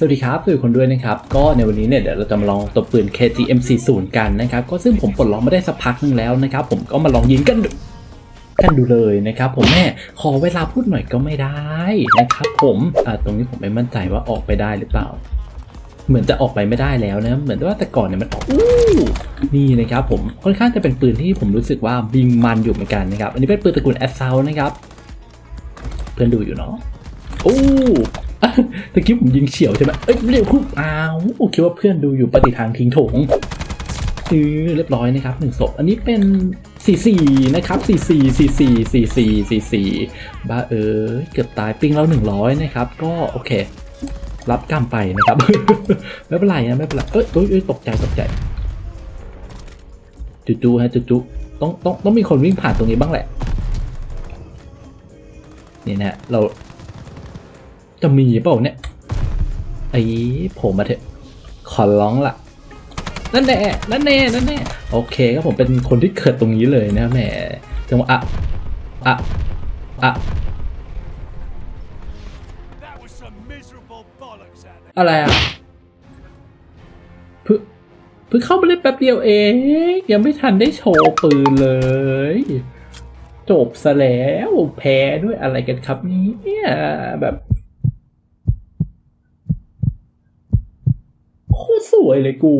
สวัสดีครับทุกคนด้วยนะครับ ก็ในวันนี้เนี่ยเดี๋ยวเราจะมาลองตัวปืน KTM 40กันนะครับ ก็ซึ่งผมปลดล็อกมาได้สักพักนึงแล้วนะครับ ผมก็มาลองยิงกันดูกันดูเลยนะครับ ผมแม่ขอเวลาพูดหน่อยก็ไม่ได้นะครับ ผมอ่าตรงนี้ผมไม่มั่นใจว่าออกไปได้หรือเปล่า เหมือนจะออกไปไม่ได้แล้วนะ เหมือนว่าแต่ก่อนเนี่ยมันออกอู้นี่นะครับ ผมค่อนข้างจะเป็นปืนที่ผมรู้สึกว่าบิงมันอยู่เหมือนกันนะครับ อันนี้เป็นปืนตระกูลแอสซาวนะครับ เพื่อนดูอยู่เนาะโอ้ตะกี้ผมยิงเฉียวใช่ไหมเอ้ยเร็วคุบอ้าวคิดว่าเพื่อนดูอยู่ปฏิทางทิ้งโถงเออเรียบร้อยนะครับหนึ่งศพอันนี้เป็น44นะครับ44 44 44 44บ้าเออเกือบตายปิ้งแล้ว100นะครับ ก็โอเค รับกรรมไปนะครับ ไม่เป็นไรนะไม่เป็นไรเอ้ยเอ้ยตกใจตกใจจุ๊ๆฮะจุ๊ๆต้องต้องต้องมีคนวิ่งผ่านตรงนี้บ้างแหละ นี่นะเรา จะมีเปล่าเนี่ยไอ้ผมมาเถอะขอร้องละนั่นแน่นั่นแน่นั่นแน่โอเคครับผมเป็นคนที่เกิดตรงนี้เลยนะแหมจังหวะอะอะอะอะไรอะเพิ่งเพิ่งเข้ามาเล่นแป๊บเดียวเอง ยังไม่ทันได้โชว์ปืนเลย จบซะแล้ว แพ้ด้วยอะไรกันครับนี่แบบ โคตร สวยเลยกู